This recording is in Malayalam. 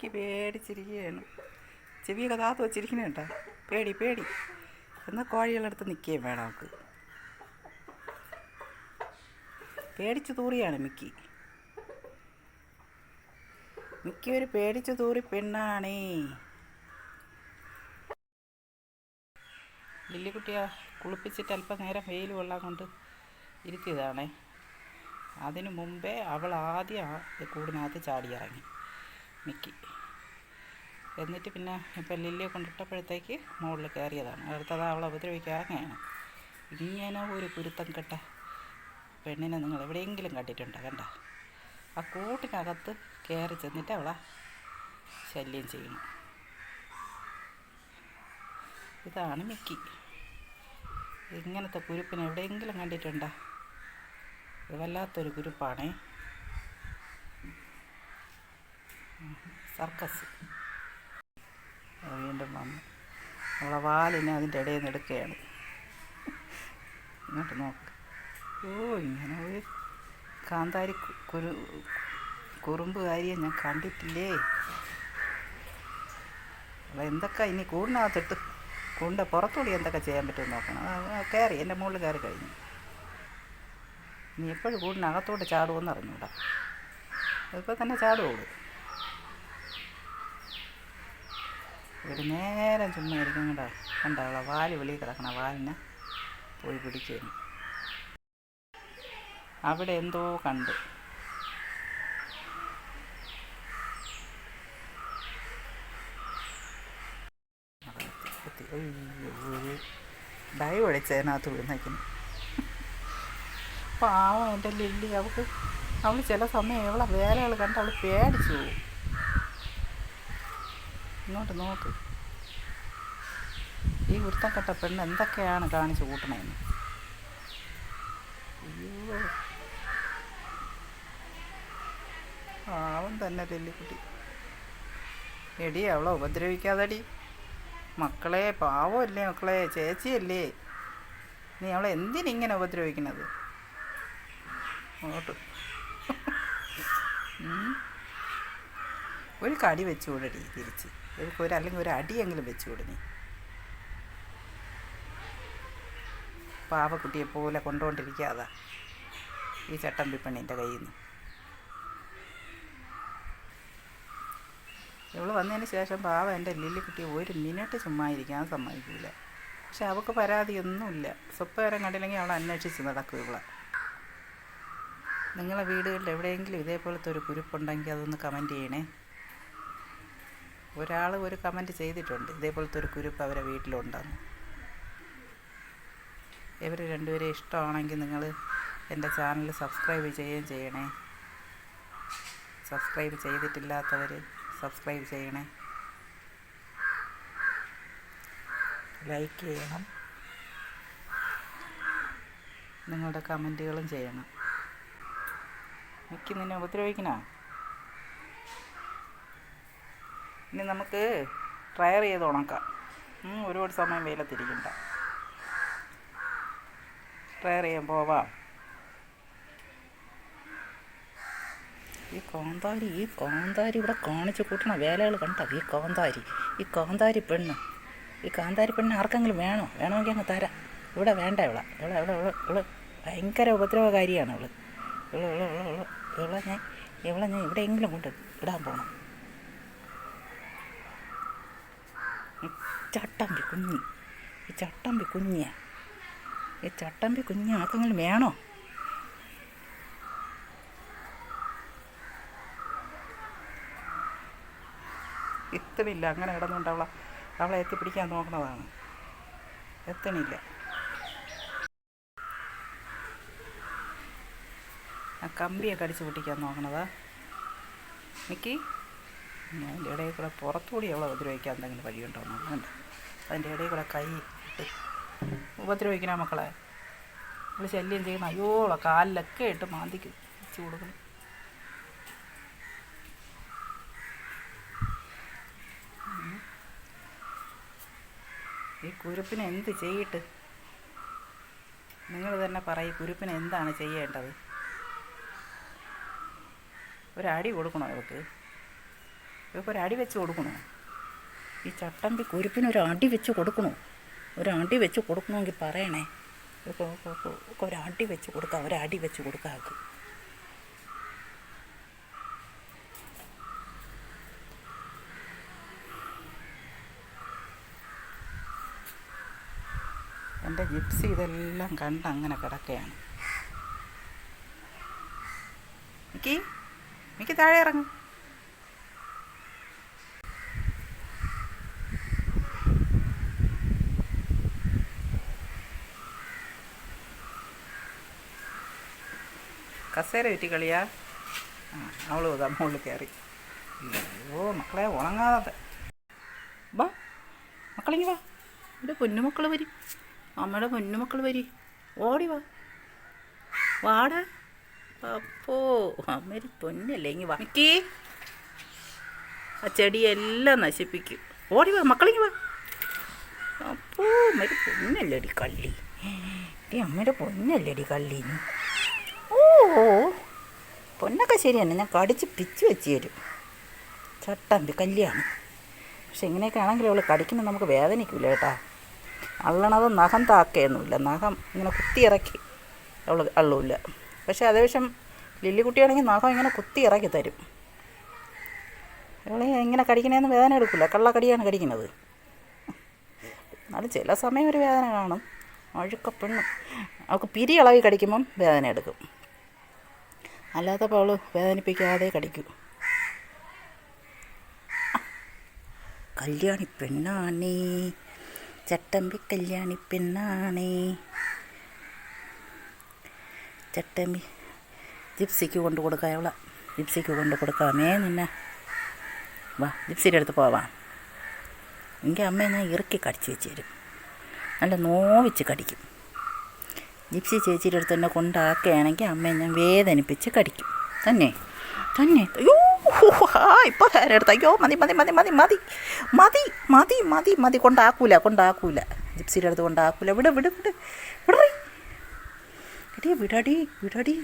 മിക്കി പേടിച്ചിരിക്കുകയാണ്. ചെവിയൊക്കെ താത്ത് വെച്ചിരിക്കണ കേട്ടോ. പേടി പേടി. എന്നാൽ കോഴികളടുത്ത് നിൽക്കുകയും വേണം നമുക്ക് പേടിച്ചു തൂറിയാണ് മിക്കി. മിക്കി ഒരു പേടിച്ചു തൂറി പെണ്ണാണേ. ലില്ലിക്കുട്ടിയെ കുളിപ്പിച്ചിട്ട് അല്പം നേരം വെയിൽ കൊള്ളാൻ കൊണ്ട് ഇരുത്തിയതാണേ. അതിനു മുമ്പേ അവൾ ആദ്യം കൂടിനകത്ത് ചാടിയിറങ്ങി. മിക്കി. എന്നിട്ട് പിന്നെ ഇപ്പം ലില്ലിയെ കൊണ്ടിട്ടപ്പോഴത്തേക്ക് മുകളിൽ കയറിയതാണ്. അടുത്തത് അവളെ ഉപദ്രവിക്കാറങ്ങനെയാണ് ഇങ്ങനെ ഒരു കുരുത്തം കെട്ട പെണ്ണിനെ നിങ്ങൾ എവിടെയെങ്കിലും കണ്ടിട്ടുണ്ടോ? കണ്ട? ആ കൂട്ടിനകത്ത് കയറി ചെന്നിട്ട് അവളെ ശല്യം ചെയ്യുന്നു. ഇതാണ് മിക്കി. ഇങ്ങനത്തെ കുരുപ്പിനെ എവിടെയെങ്കിലും കണ്ടിട്ടുണ്ടോ? ഇത് വല്ലാത്തൊരു കുരുപ്പാണേ. സർക്കസ്. വീണ്ടും വന്നു. അവളെ വാലിനെ അതിന്റെ ഇടയിൽ നിന്ന് എടുക്കുകയാണ്. ഇങ്ങോട്ട് നോക്ക്. ഓ ഇങ്ങനെ ഒരു കാന്താരി കുരു കുറുമ്പുകാരിയെ ഞാൻ കണ്ടിട്ടില്ലേ? അവൾ എന്തൊക്കെ ഇനി കൂടിനകത്തിട്ട് കൂടിന്റെ പുറത്തുള്ളി എന്തൊക്കെ ചെയ്യാൻ പറ്റുമെന്ന് നോക്കണം. കയറി എന്റെ മുകളിൽ കയറി കഴിഞ്ഞു. നീ എപ്പോഴും കൂടിനകത്തോട്ട് ചാടുമെന്ന് അറിഞ്ഞൂടാ. ഇപ്പോൾ തന്നെ ചാടുവോളൂ. ഒരു നേരം ചുമ്മാ ഇരിക്കും കണ്ടോ? കണ്ടോ? അവളെ വാൽ വെളിയിൽ കിടക്കണ വാലിനെ പോയി പിടിക്കുന്നു അവിടെ എന്തോ കണ്ട്. ഡൈവ് അടിച്ചതിനകത്ത് വീണേക്കുന്നു. പാവം എന്റെ ലില്ലി അവൾക്ക് അവൾ ചില സമയം എവളെ വേലകൾ കണ്ട് അവൾ പേടിച്ചു പോകും ഇങ്ങോട്ട് നോക്ക്. ഈ വൃത്തക്കെട്ട പെണ്ണ് എന്തൊക്കെയാണ് കാണിച്ചു കൂട്ടണേന്ന്? അയ്യോ. തന്നെ തെല്ലിക്കുട്ടി. എടി അവളെ ഉപദ്രവിക്കാതെടി. മക്കളെ പാവമല്ലേ മക്കളെ ചേച്ചിയല്ലേ. നീ അവളെ എന്തിനിങ്ങനെ ഉപദ്രവിക്കുന്നത് അങ്ങോട്ട്. ഒരു കടി വെച്ചു വിടടി തിരിച്ച്. ഒരു ഒരു അല്ലെങ്കിൽ ഒരു അടിയെങ്കിലും വെച്ചു വിട് നീ. പാവക്കുട്ടിയെ പോലെ കൊണ്ടുകൊണ്ടിരിക്കാതാ ഈ ചട്ടം ചട്ടമ്പിപ്പെണ്ണിന്റെ കയ്യിൽ നിന്ന് ഇവൾ വന്നതിന് ശേഷം പാവ എന്റെ ലില്ലിക്കുട്ടി ഒരു മിനിറ്റ് ചുമ്മാ ഇരിക്കാൻ സമ്മതിക്കില്ല പക്ഷെ അവൾക്ക് പരാതിയൊന്നുമില്ല. സ്വപ്പകരം കണ്ടില്ലെങ്കിൽ അവൾ അന്വേഷിച്ച് നടക്കും ഇവളെ. നിങ്ങളെ വീടുകളിൽ എവിടെയെങ്കിലും ഇതേപോലത്തെ ഒരു കുരുപ്പുണ്ടെങ്കിൽ അതൊന്ന് കമന്റ് ചെയ്യണേ. ഒരാൾ ഒരു കമന്റ് ചെയ്തിട്ടുണ്ട്. ഇതേപോലത്തെ ഒരു കുരുപ്പ് അവരെ വീട്ടിലുണ്ടെന്ന്. ഇവർ രണ്ടുപേരെ ഇഷ്ടമാണെങ്കിൽ നിങ്ങൾ എന്റെ ചാനൽ സബ്സ്ക്രൈബ് ചെയ്യുകയും ചെയ്യണേ. സബ്സ്ക്രൈബ് ചെയ്തിട്ടില്ലാത്തവർ സബ്സ്ക്രൈബ് ചെയ്യണേ. ലൈക്ക് ചെയ്യണം. നിങ്ങളുടെ കമന്റുകളും ചെയ്യണം. മിക്ക നിന്നെ ഉപദ്രവിക്കണോ? ഇനി നമുക്ക് ട്രയർ ചെയ്ത് ഉണക്കാം. ഒരുപാട് സമയം വെയിലത്തിരിക്കണ്ട. ട്രയർ ചെയ്യാൻ പോവാം. ഈ കാന്താരി ഈ കാന്താരി ഇവിടെ കാണിച്ചു കൂട്ടണ വേലകൾ കണ്ട? ഈ കാന്താരി ഈ കാന്താരി പെണ്ണ്. ഈ കാന്താരി പെണ്ണ് ആർക്കെങ്കിലും വേണോ? വേണമെങ്കിൽ അങ്ങ് തരാം. ഇവിടെ വേണ്ട ഇവിടെ ഇവിടെ ഇവിടെ ഇവിടെ ഇവൾ. ഭയങ്കര ഉപദ്രവകാരിയാണ് ഇവൾ. ഇവൾ ഇവൾ ഇവൾ ഇവൾ. ഞാൻ ഇവളെ ഞാൻ എവിടെയെങ്കിലും കൊണ്ട് ഇടാൻ പോകണം ചട്ടമ്പി കുഞ്ഞി. ഈ ചട്ടമ്പി കുഞ്ഞിയ. ഈ ചട്ടമ്പി കുഞ്ഞ് ആർക്കെങ്കിലും വേണോ? എത്തണില്ല അങ്ങനെ കിടന്നുകൊണ്ട് അവളെ അവളെ എത്തിപ്പിടിക്കാൻ നോക്കണതാണ് എത്തണില്ല. ആ കമ്പിയൊക്കെ അടിച്ച് പൊട്ടിക്കാൻ നോക്കണതാ. മിക്കി? അതിന്റെ ഇടയിൽ കൂടെ പുറത്തുകൂടി അവളെ ഉപദ്രവിക്കാൻ എന്തെങ്കിലും വഴിയുണ്ടോ നോക്കണ്ട. അതിന്റെ ഇടയിൽ കൂടെ കൈ ഇട്ട് ഉപദ്രവിക്കണ മക്കളെ. അവൾ ശല്യം ചെയ്യണം അയ്യോളെ കാലിലൊക്കെ ഇട്ട് മാന്തിക്ക് കൊടുക്കണം. ഈ കുരുപ്പിന് എന്ത് ചെയ്യിട്ട്? നിങ്ങൾ തന്നെ പറയും കുരുപ്പിന് എന്താണ് ചെയ്യേണ്ടത്? ഒരടി കൊടുക്കണോ അവർക്ക് ഇവർക്ക് ഒരു അടി വെച്ച് കൊടുക്കണോ? ഈ ചട്ടമ്പി കുരുപ്പിന് ഒരു അടി വെച്ച് കൊടുക്കണോ? ഒരു അടി വെച്ച് കൊടുക്കണമെങ്കിൽ പറയണേ. ഇവർക്ക് ഒരു അടി വെച്ച് കൊടുക്കാം ഒരു അടി വെച്ച് കൊടുക്കാം എന്റെ ജിപ്സി ഇതെല്ലാം കണ്ട് അങ്ങനെ കിടക്കുകയാണ് മിക്കി മിക്കി താഴെ ഇറങ്ങും. കസേര കയറ്റി കളിയാ. ആ അവളും ഇതാ മുകളിൽ കയറി. അയ്യോ മക്കളെ ഉണങ്ങാതെ വാ മക്കളെങ്കി വാ. എന്റെ പൊന്നുമക്കൾ വരി. അമ്മയുടെ പൊന്നുമക്കൾ വരി. ഓടി വാ. വാട. അപ്പോ അമ്മര് പൊന്നല്ലേ ഇങ്ങി വാ. മിക്കി. ആ ചെടിയെല്ലാം നശിപ്പിക്കും. ഓടി വാ മക്കളിങ്ങി വാ. അപ്പോ അമ്മര് പൊന്നല്ലേടി കള്ളി. അമ്മയുടെ പൊന്നല്ലേടി കള്ളി നീ ഓ പൊന്നൊക്കെ ശരിയാണ്. ഞാൻ കടിച്ച് പിച്ച് വെച്ച് തരും. ചട്ടമ്പി കല്യാണ്. പക്ഷെ ഇങ്ങനെയൊക്കെ ആണെങ്കിൽ അവൾ കടിക്കുന്നത് നമുക്ക് വേദനിക്കില്ല കേട്ടാ. അള്ളണത് നഖം താക്കുകയൊന്നുമില്ല നഖം ഇങ്ങനെ കുത്തി ഇറക്കി അവൾ അള്ളൂല്ല. പക്ഷെ അതേവശം ലില്ലിക്കുട്ടിയാണെങ്കിൽ നഖം ഇങ്ങനെ കുത്തി ഇറക്കി തരും. അവളെ ഇങ്ങനെ കടിക്കണേന്ന് വേദന എടുക്കില്ല കള്ളക്കടിയാണ് കടിക്കുന്നത് എന്നാലും ചില സമയം ഒരു വേദന കാണും. അഴുക്ക പെണ്ണും അവൾക്ക് പിരി ഇളവി കടിക്കുമ്പം വേദന എടുക്കും. അല്ലാത്തപ്പോൾ അവൾ വേദനിപ്പിക്കാതെ കടിക്കും. കല്യാണി പെണ്ണാണേ ചട്ടമ്പി കല്യാണി പെണ്ണാണേ. ചട്ടമ്പി ജിപ്സിക്ക് കൊണ്ട് കൊടുക്കാം അവളെ ജിപ്സിക്ക് കൊണ്ട് കൊടുക്കാമേ നിന്നെ. വാ ജിപ്സിയുടെ അടുത്ത് പോവാം. എന്റെ അമ്മയെ ഞാൻ ഇറുക്കി കടിച്ചു വെച്ച് തരും. നല്ല നോവിച്ച് കടിക്കും. ജിപ്സി ചേച്ചിയുടെ അടുത്ത് തന്നെ കൊണ്ടാക്കുകയാണെങ്കിൽ അമ്മയെ ഞാൻ വേദനിപ്പിച്ച് കടിക്കും. തന്നെ തന്നെ. അയ്യോ ഇപ്പോൾ അടുത്ത് അയ്യോ മതി മതി മതി മതി മതി. മതി മതി മതി മതി. കൊണ്ടാക്കൂല കൊണ്ടാക്കൂല. ജിപ്സിയുടെ അടുത്ത് കൊണ്ടാക്കൂല. വിട് വിട് വിട്. വിടറി. വിടടി വിടടി.